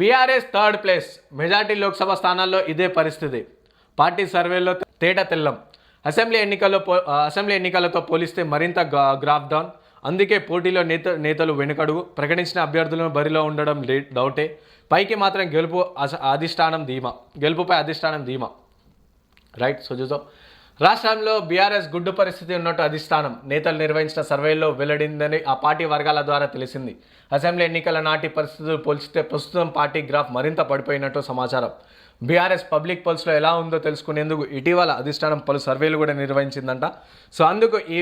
BRS third place. Majority Lok Sabha స్థానాల్లో ఇదే పరిస్థితి. పార్టీ సర్వేలో తేట తెల్లం. అసెంబ్లీ ఎన్నికల్లో అసెంబ్లీ ఎన్నికలతో పోలిస్తే మరింత గ్రాఫ్ డౌన్. అందుకే పోటీలో నేత నేతలు వెనుకడుగు. ప్రకటించిన అభ్యర్థులను బరిలో ఉండడం డౌటే. పైకి మాత్రం గెలుపు అస- అధిష్టానం ధీమా. గెలుపుపై అధిష్టానం ధీమా. రైట్ సో చూసాం రాష్ట్రంలో బీఆర్ఎస్ గుడ్డు పరిస్థితి ఉన్నట్టు అధిష్టానం నేతలు నిర్వహించిన సర్వేలో వెల్లడిందని ఆ పార్టీ వర్గాల ద్వారా తెలిసింది. అసెంబ్లీ ఎన్నికల నాటి పరిస్థితులు పోల్చితే ప్రస్తుతం పార్టీ గ్రాఫ్ మరింత పడిపోయినట్టు సమాచారం. బీఆర్ఎస్ పబ్లిక్ పల్స్లో ఎలా ఉందో తెలుసుకునేందుకు ఇటీవల అధిష్టానం పలు సర్వేలు కూడా నిర్వహించిందంట. సో అందుకు ఈ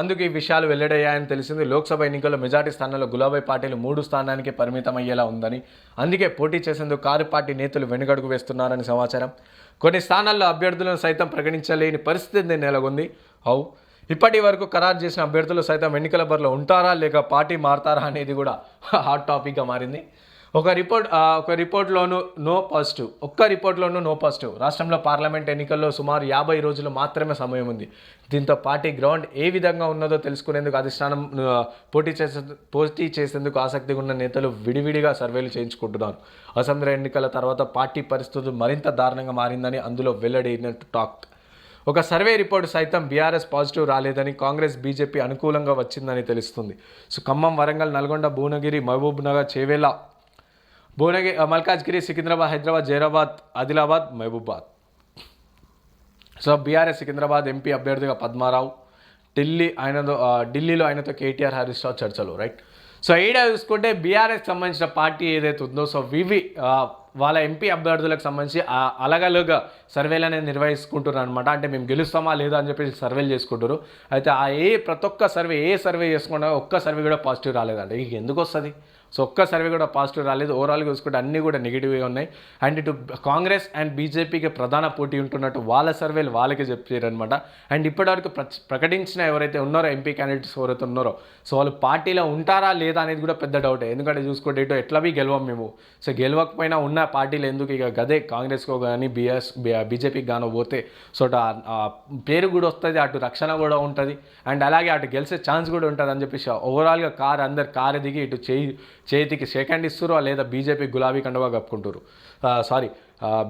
అందుకు ఈ విషయాలు వెల్లడయ్యాయని తెలిసింది. లోక్సభ ఎన్నికల్లో మెజార్టీ స్థానంలో గులాబీ పార్టీలు మూడు స్థానానికి పరిమితం అయ్యేలా ఉందని అందుకే పోటీ చేసేందుకు కారు పార్టీ నేతలు వెనుగడుగు వేస్తున్నారని సమాచారం. కొన్ని స్థానాల్లో అభ్యర్థులను సైతం ప్రకటించలేని పరిస్థితి నెలకొంది. అవు ఇప్పటి వరకు ఖరారు చేసిన అభ్యర్థులు సైతం ఎన్నికల బరిలో ఉంటారా లేక పార్టీ మారతారా అనేది కూడా హాట్ టాపిక్గా మారింది. ఒక రిపోర్ట్ ఒక రిపోర్ట్లోనూ నో పాజిటివ్. ఒక్క రిపోర్ట్లోనూ నో పాజిటివ్. రాష్ట్రంలో పార్లమెంట్ ఎన్నికల్లో సుమారు యాభై రోజులు మాత్రమే సమయం ఉంది. దీంతో పార్టీ గ్రౌండ్ ఏ విధంగా ఉన్నదో తెలుసుకునేందుకు అధిష్టానం పోటీ చేసే పోటీ చేసేందుకు ఆసక్తిగా ఉన్న నేతలు విడివిడిగా సర్వేలు చేయించుకుంటున్నారు. అసెంబ్లీ ఎన్నికల తర్వాత పార్టీ పరిస్థితులు మరింత దారుణంగా మారిందని అందులో వెల్లడైనట్టు టాక్. ఒక సర్వే రిపోర్ట్ సైతం బీఆర్ఎస్ పాజిటివ్ రాలేదని కాంగ్రెస్ బీజేపీ అనుకూలంగా వచ్చిందని తెలుస్తుంది. So Khammam Warangal Nalgonda Bhuvanagiri Mahabubnagar Chevella Bhuvanagiri Malkajgiri Secunderabad Hyderabad Zaheerabad Adilabad Mahabubabad. So BRS Secunderabad MP అభ్యర్థిగా పద్మారావు ఢిల్లీ ఆయనతో ఢిల్లీలో ఆయనతో కేటీఆర్ హరీష్ రావు చర్చలు రైట్ సో ఈడ చూసుకుంటే బీఆర్ఎస్ సంబంధించిన పార్టీ ఏదైతే ఉందో సో వివి వాళ్ళ ఎంపీ అభ్యర్థులకు సంబంధించి ఆ అలగలుగా సర్వేలు అనేది నిర్వహించుకుంటున్నారు అనమాట అంటే మేము గెలుస్తామా లేదా అని చెప్పేసి సర్వేలు చేసుకుంటారు. అయితే ఆ ఏ ప్రతి ఒక్క సర్వే ఏ సర్వే చేసుకున్నా ఒక్క సర్వే కూడా పాజిటివ్ రాలేదండి ఇక ఎందుకు వస్తుంది? సో ఒక్క సర్వే కూడా పాజిటివ్ రాలేదు. ఓవరాల్గా చూసుకుంటే అన్నీ కూడా నెగిటివ్గా ఉన్నాయి. అండ్ ఇటు కాంగ్రెస్ అండ్ బీజేపీకి ప్రధాన పోటీ ఉంటున్నట్టు వాళ్ళ సర్వేలు వాళ్ళకే చెప్పారు అనమాట అండ్ ఇప్పటివరకు ప్ర- ప్రకటించిన ఎవరైతే ఉన్నారో ఎంపీ క్యాండిడేట్స్ ఎవరైతే ఉన్నారో సో వాళ్ళు పార్టీలో ఉంటారా లేదా అనేది కూడా పెద్ద డౌటే ఎందుకంటే చూసుకుంటే ఇటు ఎట్లా బీ గెలవం మేము. సో గెలవకపోయినా ఉన్న పార్టీలు ఎందుకు ఇక గదే? కాంగ్రెస్కో కానీ బీఎస్ బీజేపీకి గానో పోతే సో అటు పేరు కూడా వస్తుంది అటు రక్షణ కూడా ఉంటుంది. అండ్ అలాగే అటు గెలిచే ఛాన్స్ కూడా ఉంటుంది అని చెప్పేసి ఓవరాల్గా కార్ అందరు కారు దిగి ఇటు చేయి చేతికి షేక్ హ్యాండ్ ఇస్తారు లేదా బీజేపీ గులాబీ కండువా కప్పుకుంటారు సారీ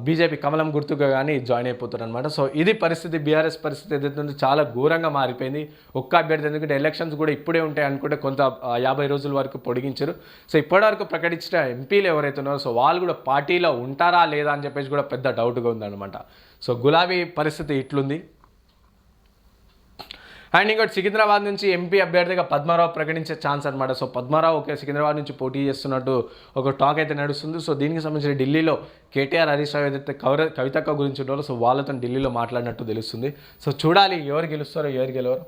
బీజేపీ కమలం గుర్తుగా కానీ జాయిన్ అయిపోతారు అనమాట సో ఇది పరిస్థితి బీఆర్ఎస్ పరిస్థితి ఏదైతే చాలా ఘోరంగా మారిపోయింది. ఒక్క అభ్యర్థి ఎందుకంటే ఎలక్షన్స్ కూడా ఇప్పుడే ఉంటాయి అనుకుంటే కొంత యాభై రోజుల వరకు పొడిగించారు. సో ఇప్పటివరకు ప్రకటించిన ఎంపీలు ఎవరైతే ఉన్నారో సో వాళ్ళు కూడా పార్టీలో ఉంటారా లేదా అని చెప్పేసి కూడా పెద్ద డౌట్గా ఉందన్నమాట. సో గులాబీ పరిస్థితి ఇట్లుంది. అండ్ ఇంకోటి సికింద్రాబాద్ నుంచి ఎంపీ అభ్యర్థిగా పద్మారావు ప్రకటించే ఛాన్స్ అనమాట సో పద్మారావు ఓకే సికింద్రాబాద్ నుంచి పోటీ చేస్తున్నట్టు ఒక టాక్ అయితే నడుస్తుంది. సో దీనికి సంబంధించి ఢిల్లీలో కేటీఆర్ హరీష్ రావు ఏదైతే కవిత కవితక్క గురించి ఉన్నారో సో వాళ్ళతో ఢిల్లీలో మాట్లాడినట్టు తెలుస్తుంది. సో చూడాలి ఎవరు గెలుస్తారో ఎవరు గెలవరు.